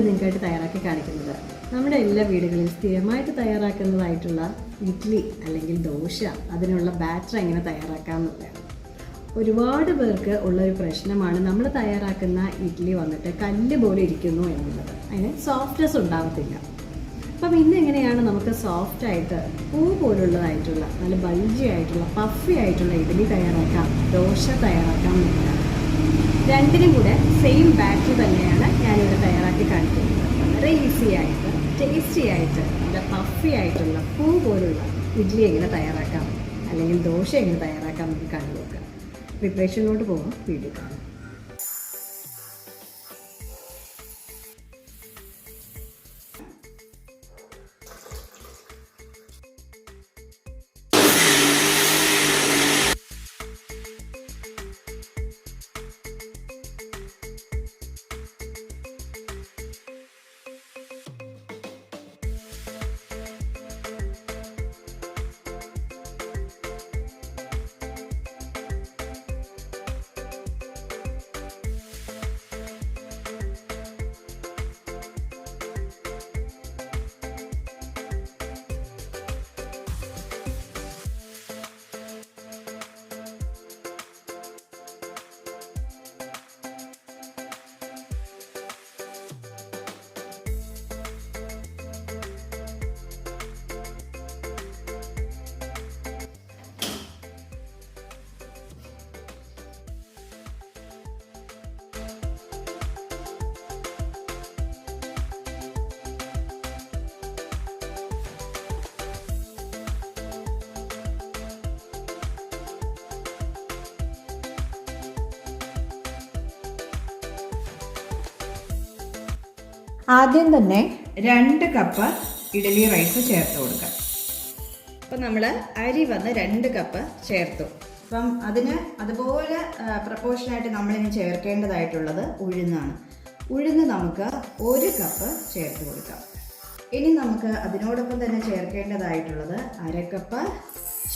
ഇന്നിവിടെ നിങ്ങൾക്കായിട്ട് തയ്യാറാക്കി കാണിക്കുന്നത്. നമ്മുടെ എല്ലാ വീടുകളിലും സ്ഥിരമായിട്ട് തയ്യാറാക്കുന്നതായിട്ടുള്ള ഇഡ്ഡലി അല്ലെങ്കിൽ ദോശ അതിനുള്ള ബാറ്റർ എങ്ങനെ തയ്യാറാക്കാമെന്നുള്ളതാണ് ഒരുപാട് പേർക്ക് ഉള്ളൊരു പ്രശ്നമാണ് നമ്മൾ തയ്യാറാക്കുന്ന ഇഡ്ഡലി വന്നിട്ട് കല്ല് പോലെ ഇരിക്കുന്നു എന്നുള്ളത്. അതിന് സോഫ്റ്റ്നെസ് ഉണ്ടാവത്തില്ല. അപ്പം ഇന്ന് എങ്ങനെയാണ് നമുക്ക് സോഫ്റ്റ് ആയിട്ട് പൂ പോലുള്ളതായിട്ടുള്ള നല്ല ബൾജി ആയിട്ടുള്ള പഫി ആയിട്ടുള്ള ഇഡ്ഡലി തയ്യാറാക്കാം ദോശ തയ്യാറാക്കാം എന്നുള്ളതാണ് രണ്ടിനും കൂടെ സെയിം ബാറ്ററി തന്നെയാണ് ഞാനിവിടെ തയ്യാറാക്കി കാണിക്കുന്നത് വളരെ ഈസി ആയിട്ട് ടേസ്റ്റി ആയിട്ട് നല്ല പഫി ആയിട്ടുള്ള പൂ പോലുള്ള ഇഡ്ഡലി എങ്ങനെ തയ്യാറാക്കാം? അല്ലെങ്കിൽ ദോശ എങ്ങനെ തയ്യാറാക്കാം എന്ന് കണ്ടു നോക്കാം പ്രിപ്പറേഷനിലോട്ട് പോകാം വീഡിയോ കാണാം. ആദ്യം തന്നെ രണ്ട് കപ്പ് ഇഡലി റൈസ് ചേർത്ത് കൊടുക്കാം അപ്പം നമ്മൾ അരി വന്ന് രണ്ട് കപ്പ് ചേർത്തു. അപ്പം അതിന് അതുപോലെ പ്രപ്പോർഷനായിട്ട് നമ്മളിനി ചേർക്കേണ്ടതായിട്ടുള്ളത് ഉഴുന്നാണ്. ഉഴുന്ന് നമുക്ക് ഒരു കപ്പ് ചേർത്ത് കൊടുക്കാം. ഇനി നമുക്ക് അതിനോടൊപ്പം തന്നെ ചേർക്കേണ്ടതായിട്ടുള്ളത് അരക്കപ്പ്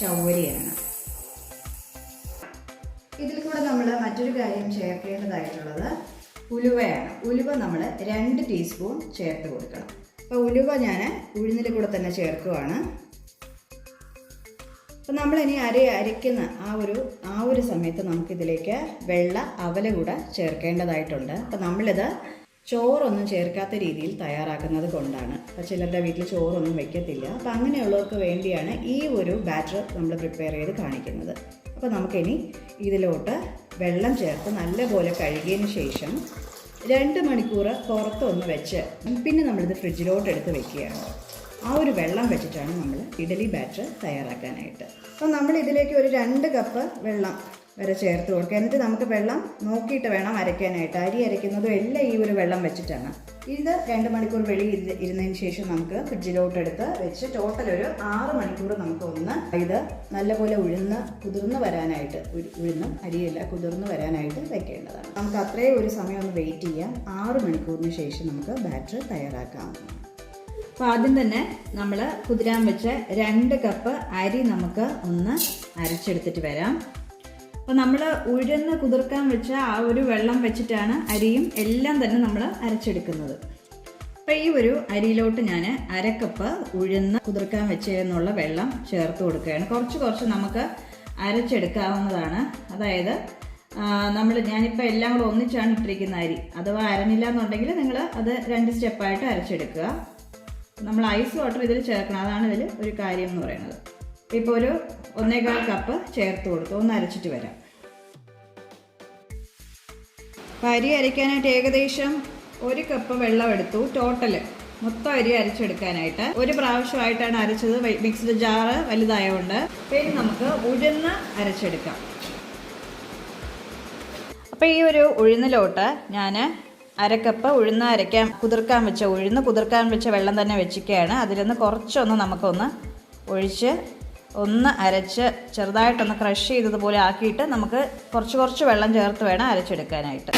ചൗവരിയാണ്. ഇതിൽ കൂടെ നമ്മൾ മറ്റൊരു കാര്യം ചേർക്കേണ്ടതായിട്ടുള്ളത് ഉലുവയാണ്. ഉലുവ നമ്മൾ രണ്ട് ടീസ്പൂൺ ചേർത്ത് കൊടുക്കണം. അപ്പോൾ ഉലുവ ഞാൻ ഉഴുന്നിൽ കൂടെ തന്നെ ചേർക്കുവാണ്. അപ്പം നമ്മളിനി അരി അരയ്ക്കുന്ന ആ ഒരു ആ ഒരു സമയത്ത് നമുക്കിതിലേക്ക് വെള്ള അവല കൂടെ ചേർക്കേണ്ടതായിട്ടുണ്ട്. അപ്പം നമ്മളിത് ചോറൊന്നും ചേർക്കാത്ത രീതിയിൽ തയ്യാറാക്കുന്നത് കൊണ്ടാണ്. അപ്പോൾ ചിലരുടെ വീട്ടിൽ ചോറൊന്നും വെക്കത്തില്ല. അപ്പം അങ്ങനെയുള്ളവർക്ക് വേണ്ടിയാണ് ഈ ഒരു ബാറ്റർ നമ്മൾ പ്രിപ്പയർ ചെയ്ത് കാണിക്കുന്നത്. അപ്പോൾ നമുക്കിനി ഇതിലോട്ട് വെള്ളം ചേർത്ത് നല്ലപോലെ കഴുകിയതിന് ശേഷം രണ്ട് മണിക്കൂർ പുറത്തൊന്ന് വെച്ച് പിന്നെ നമ്മളിത് ഫ്രിഡ്ജിലോട്ട് എടുത്ത് വെക്കുകയാണ്. ആ ഒരു വെള്ളം വെച്ചിട്ടാണ് നമ്മൾ ഇഡലി ബാറ്റർ തയ്യാറാക്കാനായിട്ട്. അപ്പോൾ നമ്മൾ ഇതിലേക്ക് ഒരു രണ്ട് കപ്പ് വെള്ളം വരെ ചേർത്ത് കൊടുക്കുക. എന്നിട്ട് നമുക്ക് വെള്ളം നോക്കിയിട്ട് വേണം അരയ്ക്കാനായിട്ട്. അരി അരയ്ക്കുന്നതും എല്ലാം ഈ ഒരു വെള്ളം വെച്ചിട്ടാണ്. ഇത് രണ്ട് മണിക്കൂർ വെളി ഇരുന്ന് ഇരുന്നതിന് ശേഷം നമുക്ക് ഫ്രിഡ്ജിലോട്ട് എടുത്ത് വെച്ച് ടോട്ടൽ ഒരു ആറ് മണിക്കൂർ നമുക്ക് ഒന്ന് ഇത് നല്ലപോലെ ഉഴുന്ന് കുതിർന്ന് വരാനായിട്ട് ഉഴുന്നും അരിയല്ല കുതിർന്ന് വരാനായിട്ട് വെക്കേണ്ടതാണ്. നമുക്ക് അത്രയും ഒരു സമയം ഒന്ന് വെയിറ്റ് ചെയ്യാം. ആറ് മണിക്കൂറിന് ശേഷം നമുക്ക് ബാറ്റർ തയ്യാറാക്കാം. അപ്പോൾ ആദ്യം തന്നെ നമ്മൾ കുതിരാൻ വെച്ച രണ്ട് കപ്പ് അരി നമുക്ക് ഒന്ന് അരച്ചെടുത്തിട്ട് വരാം. അപ്പോൾ നമ്മൾ ഉഴുന്ന് കുതിർക്കാൻ വെച്ച ആ ഒരു വെള്ളം വെച്ചിട്ടാണ് അരിയും എല്ലാം തന്നെ നമ്മൾ അരച്ചെടുക്കുന്നത്. അപ്പോൾ ഈ ഒരു അരിയിലോട്ട് ഞാൻ അരക്കപ്പ് ഉഴുന്ന് കുതിർക്കാൻ വെച്ചെന്നുള്ള വെള്ളം ചേർത്ത് കൊടുക്കുകയാണ്. കുറച്ച് കുറച്ച് നമുക്ക് അരച്ചെടുക്കാവുന്നതാണ്. അതായത് നമ്മൾ ഞാനിപ്പോൾ എല്ലാം കൂടെ ഒന്നിച്ചാണ് ഇട്ടിരിക്കുന്ന അരി. അഥവാ അരഞ്ഞില്ല എന്നുണ്ടെങ്കിൽ നിങ്ങൾ അത് രണ്ട് സ്റ്റെപ്പായിട്ട് അരച്ചെടുക്കുക. നമ്മൾ ഐസ് വാട്ടർ ഇതിൽ ചേർക്കണം. അതാണ് ഇതിൽ ഒരു കാര്യം എന്ന് പറയുന്നത്. ഇപ്പോൾ ഒരു ഒന്നേകാൽ കപ്പ് ചേർത്ത് കൊടുത്തു ഒന്ന് അരച്ചിട്ട് വരാം. അപ്പോൾ അരി അരയ്ക്കാനായിട്ട് ഏകദേശം ഒരു കപ്പ് വെള്ളം എടുത്തു. ടോട്ടൽ മൊത്തം അരി അരച്ചെടുക്കാനായിട്ട് ഒരു പ്രാവശ്യമായിട്ടാണ് അരച്ചത്. മിക്സ്ഡ് ജാറ് വലുതായതുകൊണ്ട് പിന്നെ നമുക്ക് ഉഴുന്ന് അരച്ചെടുക്കാം. അപ്പോൾ ഈ ഒരു ഉഴുന്നിലോട്ട് ഞാൻ അരക്കപ്പ് ഉഴുന്ന് അരയ്ക്കാൻ കുതിർക്കാൻ വെച്ച ഉഴുന്ന് കുതിർക്കാൻ വെച്ച വെള്ളം തന്നെ വെച്ചിരിക്കുകയാണ്. അതിൽ നിന്ന് കുറച്ചൊന്ന് നമുക്കൊന്ന് ഒഴിച്ച് ഒന്ന് അരച്ച് ചെറുതായിട്ടൊന്ന് ക്രഷ് ചെയ്തതുപോലെ ആക്കിയിട്ട് നമുക്ക് കുറച്ച് കുറച്ച് വെള്ളം ചേർത്ത് വേണം അരച്ചെടുക്കാനായിട്ട്.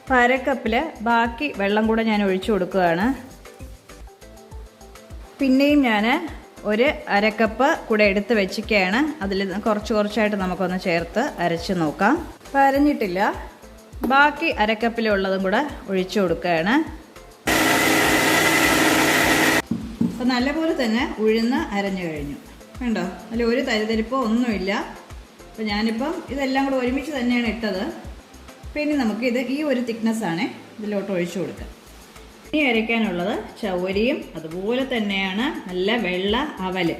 അപ്പോൾ അരക്കപ്പിൽ ബാക്കി വെള്ളം കൂടെ ഞാൻ ഒഴിച്ചു കൊടുക്കുകയാണ്. പിന്നെയും ഞാൻ ഒരു അരക്കപ്പ് കൂടെ എടുത്ത് വെച്ചിരിക്കുകയാണ്. അതിൽ കുറച്ച് കുറച്ചായിട്ട് നമുക്കൊന്ന് ചേർത്ത് അരച്ച് നോക്കാം. അപ്പോൾ അരഞ്ഞിട്ടില്ല ബാക്കി അരക്കപ്പിലുള്ളതും കൂടെ ഒഴിച്ചു കൊടുക്കുകയാണ്. അപ്പം നല്ലപോലെ തന്നെ ഉഴുന്ന് അരഞ്ഞു കഴിഞ്ഞു. കണ്ടോ? അതിൽ ഒരു തരിതരിപ്പോ ഒന്നുമില്ല. അപ്പം ഞാനിപ്പം ഇതെല്ലാം കൂടെ ഒരുമിച്ച് തന്നെയാണ് ഇട്ടത്. പിന്നെ നമുക്ക് ഇത് ഈ ഒരു തിക്നെസ്സാണ് ഇതിലോട്ട് ഒഴിച്ചു കൊടുക്കുക. ഇനി അരയ്ക്കാനുള്ളത് ചവരിയും അതുപോലെ തന്നെയാണ് നല്ല വെള്ള അവൽ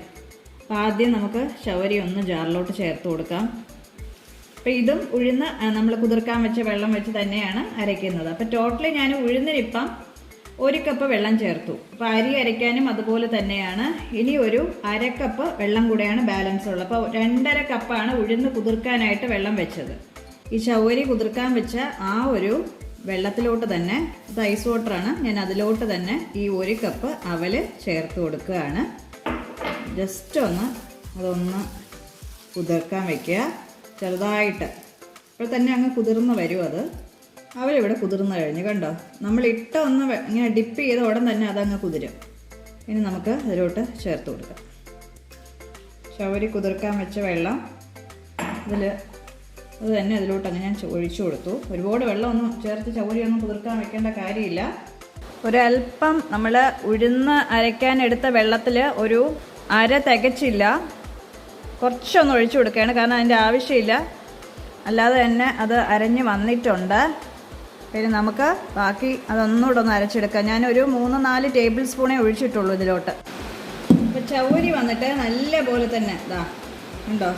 അപ്പം ആദ്യം നമുക്ക് ചവരി ഒന്ന് ജാറിലോട്ട് ചേർത്ത് കൊടുക്കാം. അപ്പം ഇതും ഉഴുന്ന് നമ്മൾ കുതിർക്കാൻ വെച്ച വെള്ളം വെച്ച് തന്നെയാണ് അരയ്ക്കുന്നത്. അപ്പം ടോട്ടലി ഞാൻ ഉഴുന്നിനിപ്പം ഒരു കപ്പ് വെള്ളം ചേർത്തു. അപ്പോൾ അരി അരയ്ക്കാനും അതുപോലെ തന്നെയാണ്. ഇനി ഒരു അര കപ്പ് വെള്ളം കൂടെയാണ് ബാലൻസ് ഉള്ളത്. അപ്പോൾ രണ്ടര കപ്പാണ് ഉഴുന്ന് കുതിർക്കാനായിട്ട് വെള്ളം വെച്ചത്. ഈ ചവരി കുതിർക്കാൻ വെച്ച ആ ഒരു വെള്ളത്തിലോട്ട് തന്നെ ഇത് ഐസ് വാട്ടറാണ് ഞാൻ അതിലോട്ട് തന്നെ ഈ ഒരു കപ്പ് അവൽ ചേർത്ത് കൊടുക്കുകയാണ്. ജസ്റ്റ് ഒന്ന് അതൊന്ന് കുതിർക്കാൻ വയ്ക്കുക ചെറുതായിട്ട്. അപ്പോൾ തന്നെ അങ്ങ് കുതിർന്ന് വരും അത്. അവരിവിടെ കുതിർന്നു കഴിഞ്ഞു കണ്ടോ? നമ്മൾ ഇട്ട ഒന്ന് ഇങ്ങനെ ഡിപ്പ് ചെയ്ത ഉടൻ തന്നെ അതങ്ങ് കുതിരും. ഇനി നമുക്ക് അതിലോട്ട് ചേർത്ത് കൊടുക്കാം. ചവരി കുതിർക്കാൻ വെച്ച വെള്ളം ഇതിൽ അത് തന്നെ അതിലോട്ട് അങ്ങ് ഞാൻ ഒഴിച്ചു കൊടുത്തു. ഒരുപാട് വെള്ളമൊന്നും ചേർത്ത് ഒന്നും കുതിർക്കാൻ വെക്കേണ്ട കാര്യമില്ല. ഒരല്പം നമ്മൾ ഉഴുന്ന് അരയ്ക്കാൻ എടുത്ത വെള്ളത്തിൽ ഒരു അര തികച്ചില്ല. കുറച്ചൊന്ന് ഒഴിച്ചു കൊടുക്കുകയാണ്. കാരണം അതിന്റെ ആവശ്യമില്ല. അല്ലാതെ തന്നെ അത് അരഞ്ഞ് വന്നിട്ടുണ്ട്. പിന്നെ നമുക്ക് ബാക്കി അതൊന്നുകൂടെ ഒന്ന് അരച്ചെടുക്കാം. ഞാനൊരു മൂന്ന് നാല് ടേബിൾ സ്പൂണേ ഒഴിച്ചിട്ടുള്ളൂ ഇതിലോട്ട്. ഇപ്പം ചവരി വന്നിട്ട് നല്ല പോലെ തന്നെ ഇതാ ഉണ്ടോ?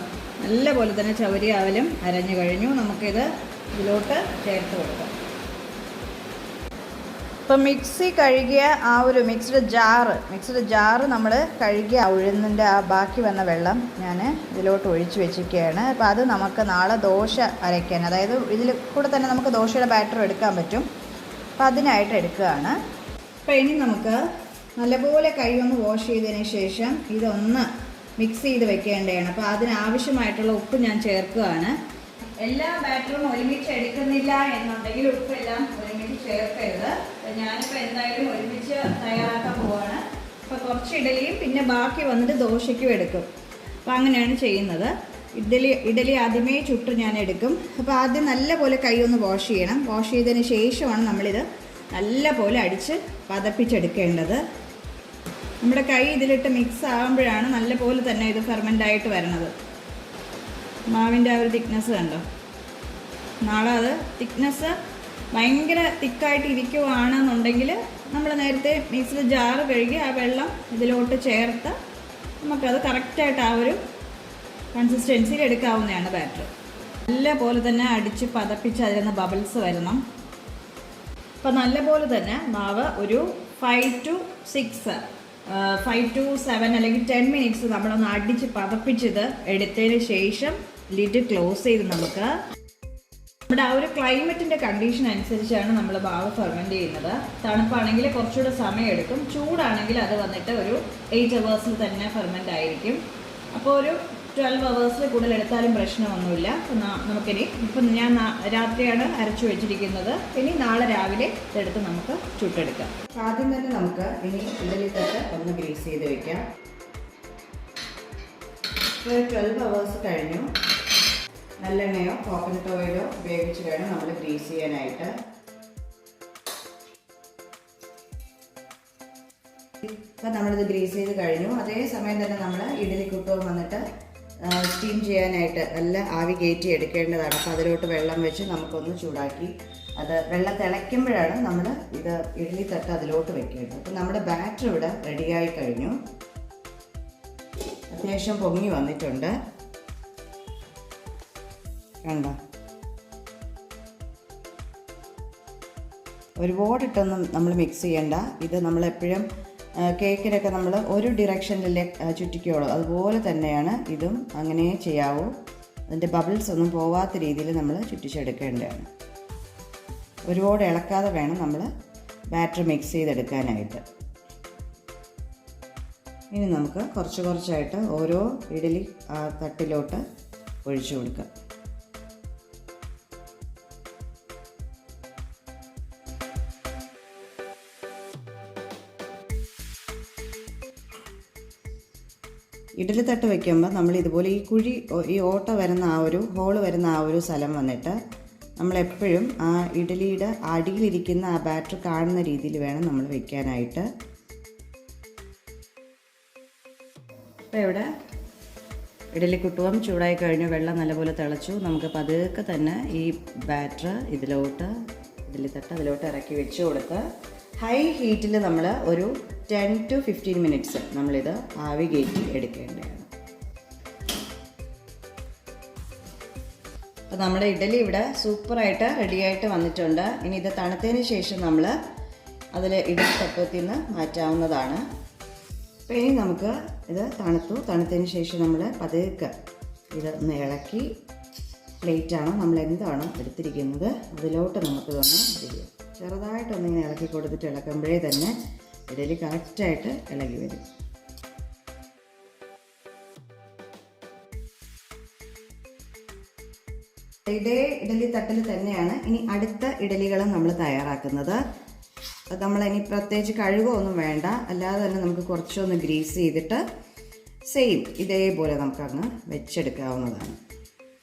നല്ല പോലെ തന്നെ ചവരി ആവലും അരഞ്ഞു കഴിഞ്ഞു. നമുക്കിത് ഇതിലോട്ട് ചേർത്ത് കൊടുക്കാം. ഇപ്പം മിക്സി കഴുകിയ ആ ഒരു മിക്സ്ഡ് ജാറ് മിക്സ്ഡ് ജാറ് നമ്മൾ കഴുകിയ ഉഴുന്നിന്റെ ആ ബാക്കി വന്ന വെള്ളം ഞാൻ ഇതിലോട്ട് ഒഴിച്ച് വെച്ചിരിക്കുകയാണ്. അപ്പോൾ അത് നമുക്ക് നാളെ ദോശ അരയ്ക്കാൻ അതായത് ഇതിൽ കൂടെ തന്നെ നമുക്ക് ദോശയുടെ ബാറ്റർ എടുക്കാൻ പറ്റും. അപ്പോൾ അതിനായിട്ട് എടുക്കുകയാണ്. അപ്പോൾ ഇനി നമുക്ക് നല്ലപോലെ കൈ ഒന്ന് വാഷ് ചെയ്തതിന് ശേഷം ഇതൊന്ന് മിക്സ് ചെയ്ത് വെക്കേണ്ടതാണ്. അപ്പോൾ അതിനാവശ്യമായിട്ടുള്ള ഉപ്പ് ഞാൻ ചേർക്കുകയാണ്. എല്ലാ ബാറ്ററും ഒരുമിച്ച് എടുക്കുന്നില്ല എന്നുണ്ടെങ്കിൽ ഉപ്പെല്ലാം ചേർക്കരുത്. ഞാനിപ്പോൾ എന്തായാലും ഒരുമിച്ച് തയ്യാറാക്കാൻ പോവാണ്. അപ്പോൾ കുറച്ച് ഇഡലിയും പിന്നെ ബാക്കി വന്നിട്ട് ദോശയ്ക്കും എടുക്കും. അപ്പോൾ അങ്ങനെയാണ് ചെയ്യുന്നത്. ഇഡലി ഇഡലി ആദ്യമേ ചുട്ട് ഞാൻ എടുക്കും. അപ്പോൾ ആദ്യം നല്ല പോലെ കൈ ഒന്ന് വാഷ് ചെയ്യണം. വാഷ് ചെയ്തതിന് ശേഷമാണ് നമ്മളിത് നല്ല പോലെ അടിച്ച് പതപ്പിച്ചെടുക്കേണ്ടത്. നമ്മുടെ കൈ ഇതിലിട്ട് മിക്സ് ആകുമ്പോഴാണ് നല്ല പോലെ തന്നെ ഇത് ഫെർമെന്റ് ആയിട്ട് വരണത്. മാവിന്റെ ആ ഒരു തിക്നെസ് കണ്ടോ? നാളെ അത് തിക്നെസ് ഭയങ്കര തിക്കായിട്ട് ഇരിക്കുവാണെന്നുണ്ടെങ്കിൽ നമ്മൾ നേരത്തെ മിക്സിൽ ജാറ് കഴുകി ആ വെള്ളം ഇതിലോട്ട് ചേർത്ത് നമുക്കത് കറക്റ്റായിട്ട് ആ ഒരു കൺസിസ്റ്റൻസിയിൽ എടുക്കാവുന്നതാണ് ബാറ്റർ നല്ലപോലെ തന്നെ അടിച്ച് പതപ്പിച്ച് അതിൽ ബബിൾസ് വരണം. അപ്പോൾ നല്ലപോലെ തന്നെ മാവ് ഒരു five to six five to seven അല്ലെങ്കിൽ ടെൻ മിനിറ്റ്സ് നമ്മളൊന്ന് അടിച്ച് പതപ്പിച്ചത് എടുത്തതിന് ശേഷം ലിഡ് ക്ലോസ് ചെയ്ത് നമുക്ക് നമ്മുടെ ആ ഒരു ക്ലൈമറ്റിന്റെ കണ്ടീഷൻ അനുസരിച്ചാണ് നമ്മൾ മാവ് ഫെർമെന്റ് ചെയ്യുന്നത്. തണുപ്പാണെങ്കിൽ കുറച്ചുകൂടെ സമയം എടുക്കും ചൂടാണെങ്കിൽ അത് വന്നിട്ട് ഒരു എയ്റ്റ് അവേഴ്സിൽ തന്നെ ഫെർമെന്റ് ആയിരിക്കും. അപ്പോൾ ഒരു ട്വൽവ് അവേഴ്സിൽ കൂടുതൽ എടുത്താലും പ്രശ്നമൊന്നുമില്ല. നമുക്കിനി ഇപ്പം ഞാൻ രാത്രിയാണ് അരച്ചു വെച്ചിരിക്കുന്നത്. ഇനി നാളെ രാവിലെ ഇതെടുത്ത് നമുക്ക് ചുട്ടെടുക്കാം. ആദ്യം തന്നെ നമുക്ക് ഇനി ഇഡലി തട്ട് ഒന്ന് ഗ്രീസ് ചെയ്ത് വെക്കാം. ട്വൽവ് അവേഴ്സ് കഴിഞ്ഞു. നല്ലെണ്ണയോ കോക്കനട്ട് ഓയിലോ ഉപയോഗിച്ച് വേണം നമ്മൾ ഗ്രീസ് ചെയ്യാനായിട്ട്. ഇപ്പം നമ്മളിത് ഗ്രീസ് ചെയ്ത് കഴിഞ്ഞു. അതേ സമയം തന്നെ നമ്മൾ ഇഡലി കുട്ടവും വന്നിട്ട് സ്റ്റീം ചെയ്യാനായിട്ട് നല്ല ആവി കയറ്റി എടുക്കേണ്ടതാണ്. അപ്പോൾ അതിലോട്ട് വെള്ളം വെച്ച് നമുക്കൊന്ന് ചൂടാക്കി അത് വെള്ളം തിളയ്ക്കുമ്പോഴാണ് നമ്മൾ ഇത് ഇഡലി തട്ട് അതിലോട്ട് വെക്കേണ്ടത്. അപ്പം നമ്മുടെ ബാറ്റർ ഇവിടെ റെഡിയായി കഴിഞ്ഞു. അത്യാവശ്യം പൊങ്ങി വന്നിട്ടുണ്ട്. കണ്ടോ? ഒരുപാടിട്ടൊന്നും നമ്മൾ മിക്സ് ചെയ്യണ്ട. ഇത് നമ്മളെപ്പോഴും കേക്കിനൊക്കെ നമ്മൾ ഒരു ഡിറക്ഷനിലെ ചുറ്റിക്കോളൂ. അതുപോലെ തന്നെയാണ് ഇതും അങ്ങനെ ചെയ്യാവൂ. അതിന്റെ ബബിൾസ് ഒന്നും പോവാത്ത രീതിയിൽ നമ്മൾ ചുറ്റിച്ചെടുക്കേണ്ടതാണ്. ഒരുപാട് ഇളക്കാതെ വേണം നമ്മൾ ബാറ്റർ മിക്സ് ചെയ്തെടുക്കാനായിട്ട്. ഇനി നമുക്ക് കുറച്ച് കുറച്ചായിട്ട് ഓരോ ഇഡലി തട്ടിലോട്ട് ഒഴിച്ചു കൊടുക്കാം. ഇഡലി തട്ട് വയ്ക്കുമ്പോൾ നമ്മൾ ഇതുപോലെ ഈ കുഴി ഈ ഓട്ട വരുന്ന ആ ഒരു ഹോൾ വരുന്ന ആ ഒരു സ്ഥലം വന്നിട്ട് നമ്മളെപ്പോഴും ആ ഇഡലിയുടെ അടിയിലിരിക്കുന്ന ആ ബാറ്റർ കാണുന്ന രീതിയിൽ വേണം നമ്മൾ വെക്കാനായിട്ട്. അപ്പോൾ ഇവിടെ ഇഡലി കുട്ടുവം ചൂടായി കഴിഞ്ഞു വെള്ളം നല്ലപോലെ തിളച്ചു. നമുക്ക് പതുക്കെ തന്നെ ഈ ബാറ്റർ ഇതിലോട്ട് ഇഡലി തട്ട് അതിലോട്ട് ഇറക്കി വെച്ച് കൊടുത്ത് ഹൈ ഹീറ്റിൽ നമ്മൾ ഒരു ടെൻ ടു ഫിഫ്റ്റീൻ മിനിറ്റ്സ് നമ്മളിത് ആവി കയറ്റി എടുക്കേണ്ടതാണ്. അപ്പോൾ നമ്മുടെ ഇഡലി ഇവിടെ സൂപ്പറായിട്ട് റെഡിയായിട്ട് വന്നിട്ടുണ്ട്. ഇനി ഇത് തണുത്തതിന് ശേഷം നമ്മൾ അതിൽ ഇഡലി തപ്പത്തിൽ നിന്ന് മാറ്റാവുന്നതാണ്. അപ്പോൾ ഇനി നമുക്ക് ഇത് തണുത്തു. തണുത്തതിന് ശേഷം നമ്മൾ പതുക്കെ ഇത് ഒന്ന് ഇളക്കി പ്ലേറ്റാണോ നമ്മൾ എന്താണോ എടുത്തിരിക്കുന്നത്. അതിലോട്ട് തന്നെ ചെയ്യാം ചെറുതായിട്ടൊന്നിങ്ങനെ ഇളക്കി കൊടുത്തിട്ട് ഇളക്കുമ്പോഴേ തന്നെ ഇഡലി കറക്റ്റായിട്ട് ഇളകി വരും. ഇതേ ഇഡലി തട്ടിൽ തന്നെയാണ് ഇനി അടുത്ത ഇഡലികളും നമ്മൾ തയ്യാറാക്കുന്നത്. നമ്മൾ ഇനി പ്രത്യേകിച്ച് കഴുകുകയൊന്നും വേണ്ട. അല്ലാതെ തന്നെ നമുക്ക് കുറച്ചൊന്ന് ഗ്രീസ് ചെയ്തിട്ട് സെയിം ഇതേപോലെ നമുക്കങ്ങ് വെച്ചെടുക്കാവുന്നതാണ്.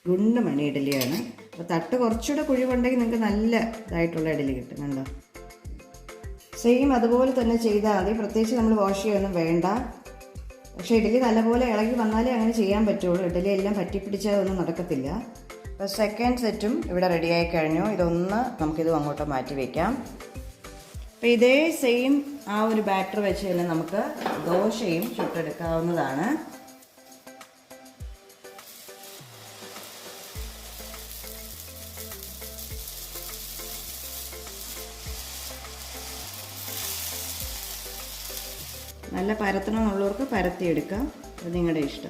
ഗുണ്ട് മണി ഇഡലിയാണ്. അപ്പോൾ തട്ട് കുറച്ചുകൂടെ കുഴിവുണ്ടെങ്കിൽ നിങ്ങൾക്ക് നല്ല ഇതായിട്ടുള്ള ഇഡലി കിട്ടും കണ്ടോ? സെയിം അതുപോലെ തന്നെ ചെയ്താൽ മതി. പ്രത്യേകിച്ച് നമ്മൾ വാഷ് ചെയ്യൊന്നും വേണ്ട. പക്ഷേ ഇഡലി നല്ലപോലെ ഇളകി വന്നാലേ അങ്ങനെ ചെയ്യാൻ പറ്റുള്ളൂ. ഇഡലി എല്ലാം പറ്റിപ്പിടിച്ചാൽ ഒന്നും നടക്കത്തില്ല. അപ്പോൾ സെക്കൻഡ് സെറ്റും ഇവിടെ റെഡിയായി കഴിഞ്ഞു. ഇതൊന്ന് നമുക്കിത് അങ്ങോട്ട് മാറ്റി വയ്ക്കാം അപ്പോൾ ഇതേ സെയിം ആ ഒരു ബാറ്റർ വെച്ച് തന്നെ നമുക്ക് ദോശയും ചുട്ടെടുക്കാവുന്നതാണ്. നല്ല പരത്തണമെന്നുള്ളവർക്ക് പരത്തിയെടുക്കാം. അത് നിങ്ങളുടെ ഇഷ്ടം.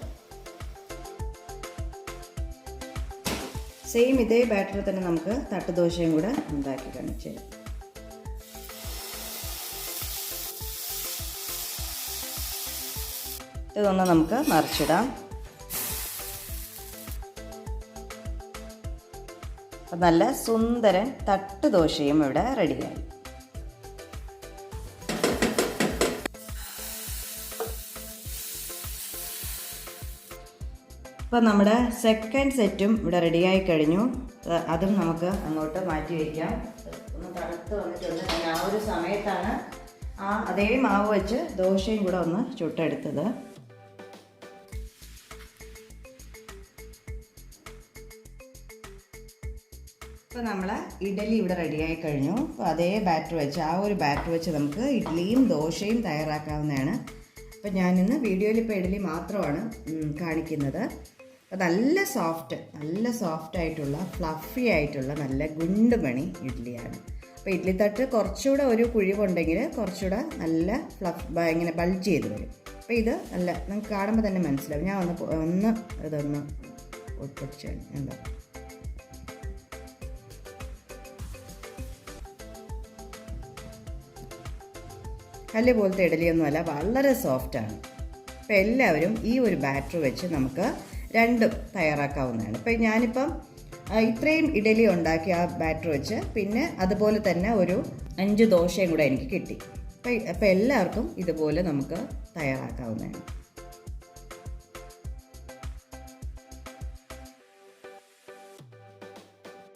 സെയിം ഇതേ ബാറ്ററിൽ തന്നെ നമുക്ക് തട്ടുദോശയും കൂടെ ഉണ്ടാക്കി കാണിച്ചു തരാം. ഇതൊന്ന് നമുക്ക് മറിച്ചിടാം. നല്ല സുന്ദരൻ തട്ടുദോശയും ഇവിടെ റെഡിയായി ഇപ്പം നമ്മുടെ സെക്കൻഡ് സെറ്റും ഇവിടെ റെഡിയായി കഴിഞ്ഞു. അതും നമുക്ക് അങ്ങോട്ട് മാറ്റി വയ്ക്കാം. ഒന്ന് തണുത്ത് വന്നിട്ടുണ്ട്. ഞാൻ ആ ഒരു സമയത്താണ് ആ അതേ മാവ് വെച്ച് ദോശയും കൂടെ ഒന്ന് ചുട്ടെടുത്തത്. ഇപ്പോൾ നമ്മൾ ഇഡലി ഇവിടെ റെഡിയായി കഴിഞ്ഞു. അപ്പോൾ അതേ ബാറ്റർ വെച്ച് ആ ഒരു ബാറ്റർ വെച്ച് നമുക്ക് ഇഡ്ഡലിയും ദോശയും തയ്യാറാക്കാവുന്നതാണ്. അപ്പോൾ ഞാനിന്ന് വീഡിയോയിൽ ഇപ്പോൾ ഇഡലി മാത്രമാണ് കാണിക്കുന്നത്. അപ്പോൾ നല്ല സോഫ്റ്റ് നല്ല സോഫ്റ്റ് ആയിട്ടുള്ള ഫ്ലഫി ആയിട്ടുള്ള നല്ല ഗുണ്ടുമണി ഇഡ്ഡലിയാണ് അപ്പോൾ ഇഡ്ഡലി തട്ട് കുറച്ചുകൂടെ ഒരു കുഴിവുണ്ടെങ്കിൽ കുറച്ചുകൂടെ നല്ല ഫ്ലഫ് ഇങ്ങനെ ബൾജ് ചെയ്ത് വരും. അപ്പോൾ ഇത് നല്ല നിങ്ങൾക്ക് കാണുമ്പോൾ തന്നെ മനസ്സിലാവും. ഞാൻ ഒന്ന് ഒന്ന് ഇതൊന്ന് ഒട്ടിച്ചാണ് എന്താ കല്ല് പോലത്തെ ഇഡലിയൊന്നുമല്ല വളരെ സോഫ്റ്റാണ് അപ്പോൾ എല്ലാവരും ഈ ഒരു ബാറ്റർ വെച്ച് നമുക്ക് രണ്ടും തയ്യാറാക്കാവുന്നതാണ്. ഇപ്പം ഞാനിപ്പം ഇത്രയും ഇഡലി ഉണ്ടാക്കി ആ ബാറ്റർ വെച്ച് പിന്നെ അതുപോലെ തന്നെ ഒരു അഞ്ച് ദോശയും കൂടെ എനിക്ക് കിട്ടി. അപ്പം എല്ലാവർക്കും ഇതുപോലെ നമുക്ക് തയ്യാറാക്കാവുന്നതാണ്.